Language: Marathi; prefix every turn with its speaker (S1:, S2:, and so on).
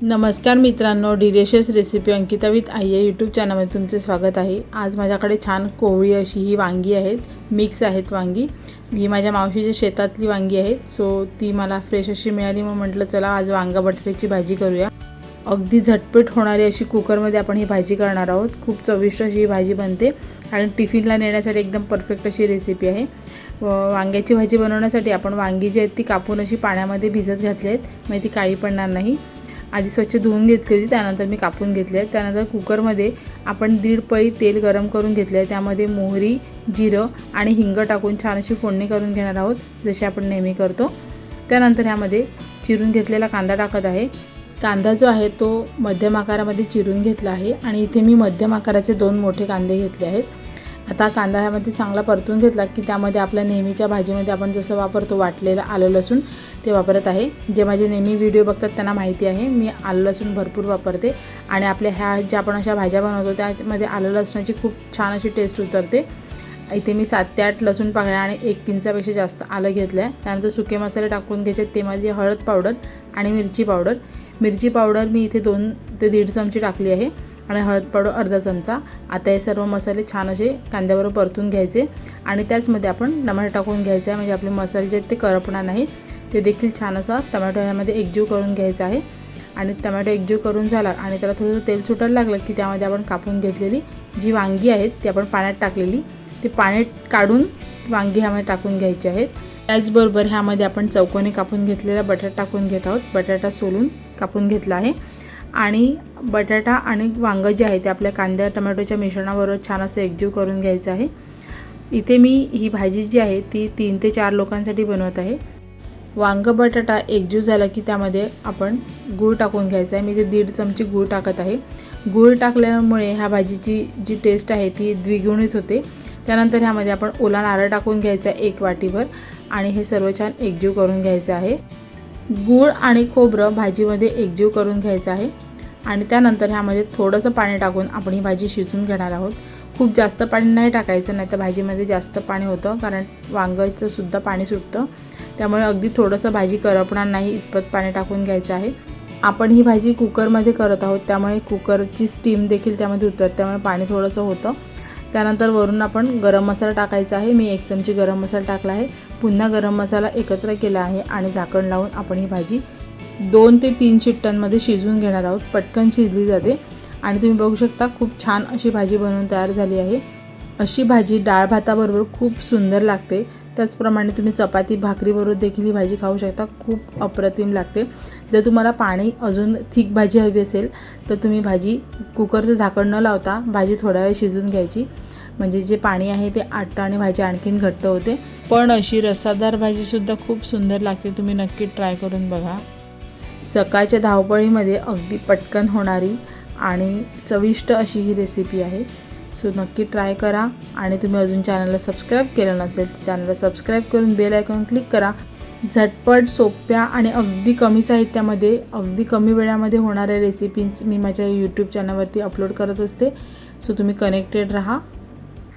S1: नमस्कार मित्रांनो delicious recipe Ankita with Aai या यूट्यूब चॅनलमध्ये तुमचे स्वागत आहे. आज माझ्याकडे छान कोवळी अशी ही वांगी आहेत मिक्स आहेत वांगी. ही माझ्या मावशीच्या शेतातली वांगी आहेत सो ती मला फ्रेश अशी मिळाली. मग म्हटलं चला आज वांगा बटाट्याची भाजी करूया. अगदी झटपट होणारी अशी कुकरमध्ये आपण ही भाजी करणार आहोत. खूप चविष्ट अशी ही भाजी बनते आणि टिफिनला नेण्यासाठी एकदम परफेक्ट अशी रेसिपी आहे. व वांग्याची भाजी बनवण्यासाठी आपण वांगी जी आहेत ती कापून अशी पाण्यामध्ये भिजत घातली आहेत. म्हणजे ती काळी पडणार नाही. आधी स्वच्छ धुवून घेतली होती त्यानंतर मी कापून घेतली आहे. त्यानंतर कुकरमध्ये आपण दीड पळी तेल गरम करून घेतले आहे. त्यामध्ये मोहरी जिरं आणि हिंग टाकून छान अशी फोडणी करून घेणार आहोत जशी आपण नेहमी करतो. त्यानंतर ह्यामध्ये चिरून घेतलेला कांदा टाकत आहे. कांदा जो आहे तो मध्यम आकारामध्ये चिरून घेतला आहे आणि इथे मी मध्यम आकाराचे दोन मोठे कांदे घेतले आहेत. आता कांदा ह्यामध्ये चांगला परतून घेतला की त्यामध्ये आपल्या नेहमीच्या भाजीमध्ये आपण जसं वापरतो वाटलेलं आलं लसूण ते वापरत आहे. जे माझे नेहमी व्हिडिओ बघतात त्यांना माहिती आहे. मी आलं लसूण भरपूर वापरते आणि आपल्या ह्या ज्या आपण अशा भाज्या बनवतो त्यामध्ये आलं लसणाची खूप छान अशी टेस्ट उतरते. इथे मी सात ते आठ लसूण पाकळ्या आणि एक पिंचापेक्षा जास्त आलं घेतलं आहे त्यानंतर सुके मसाले टाकून घ्यायचे. ते माझी हळद पावडर आणि मिरची पावडर. मिरची पावडर मी इथे दोन ते दीड चमची टाकली आहे. आणि हळद पावडर अर्धा चमचा. आता हे सर्व मसाले छान असे कांद्याबरोबर परतून घ्यायचे. आणि त्याचमध्ये आपण टमाटो टाकून घ्यायचे आहे. म्हणजे आपले मसाले जे आहेत ते करपणार नाही ते देखील छान असा टमॅटो ह्यामध्ये एकजीव करून घ्यायचा आहे. आणि टमॅटो एकजीव करून झाला आणि त्याला थोडंसं तेल सुटायला लागलं की त्यामध्ये आपण कापून घेतलेली जी वांगी आहेत ती आपण पाण्यात टाकलेली. ती पाण्यात काढून वांगी ह्यामध्ये टाकून घ्यायची आहेत. त्याचबरोबर ह्यामध्ये आपण चौकोनी कापून घेतलेला बटाटा टाकून घेत आहोत. बटाटा सोलून कापून घेतला आहे. आणि बटाटा आणि वांगं जे आहे ते आपल्या कांद्या टमॅटोच्या मिश्रणाबरोबर छान असं एकजीव करून घ्यायचं आहे. इथे मी ही भाजी जी आहे ती तीन ते चार लोकांसाठी बनवत आहे. वांगं बटाटा एकजीव झाला की त्यामध्ये आपण गूळ टाकून घ्यायचा आहे. मी ते दीड चमची गूळ टाकत आहे. गूळ टाकल्यामुळे ह्या भाजीची जी टेस्ट आहे ती द्विगुणित होते. त्यानंतर ह्यामध्ये आपण ओला नारळ टाकून घ्यायचा आहे एक वाटीभर आणि हे सर्व छान एकजीव करून घ्यायचं आहे. गूळ आणि खोबरं भाजीमध्ये एकजीव करून घ्यायचं आहे. आणि त्यानंतर ह्यामध्ये थोडंसं पाणी टाकून आपण ही भाजी शिजून घेणार आहोत. खूप जास्त पाणी नाही टाकायचं नाही तर भाजीमध्ये जास्त पाणी होतं कारण वांगाचं सुद्धा पाणी सुटतं. त्यामुळे अगदी थोडंसं भाजी करपणार नाही इतपत पाणी टाकून घ्यायचं आहे. आपण ही भाजी कुकरमध्ये करत आहोत त्यामुळे कुकरची स्टीम देखील त्यामध्ये उतरत त्यामुळे पाणी थोडंसं होतं. त्यानंतर वरून आपण गरम मसाला टाकायचा आहे. मी एक चमची गरम मसाला टाकला आहे. पुन्हा गरम मसाला एकत्र केला आहे आणि झाकण लावून आपण ही भाजी दोन ते तीन चिट्ट्यांमध्ये शिजवून घेणार आहोत. पटकन शिजली जाते. आणि तुम्ही बघू शकता खूप छान अशी भाजी बनवून तयार झाली आहे. अशी भाजी डाळ भाताबरोबर खूप सुंदर लागते. त्याचप्रमाणे तुम्ही चपाती भाकरीबरोबर देखील ही भाजी खाऊ शकता. खूप अप्रतिम लागते. जर तुम्हाला पाणी अजून थिक भाजी हवी असेल तर तुम्ही भाजी कुकरचं झाकण न लावता भाजी थोडा वेळ शिजून घ्यायची. म्हणजे जे पाणी आहे ते आटतं आणि भाजी आणखीन घट्ट होते. पण अशी रसादार भाजीसुद्धा खूप सुंदर लागते. तुम्ही नक्की ट्राय करून बघा. सकाळच्या धावपळीमध्ये अगदी पटकन होणारी आणि चविष्ट अशी ही रेसिपी आहे. सो नक्की ट्राय करा आणि तुम्ही अजून चॅनलला सबस्क्राईब केलं नसेल तर चॅनलला सबस्क्राईब करून बेल आयकॉन क्लिक करा. झटपट सोप्या आणि अगदी कमी साहित्यामध्ये अगदी कमी वेळामध्ये होणाऱ्या रेसिपीज मी माझ्या यूट्यूब चॅनलवरती अपलोड करत असते. सो तुम्ही कनेक्टेड राहा.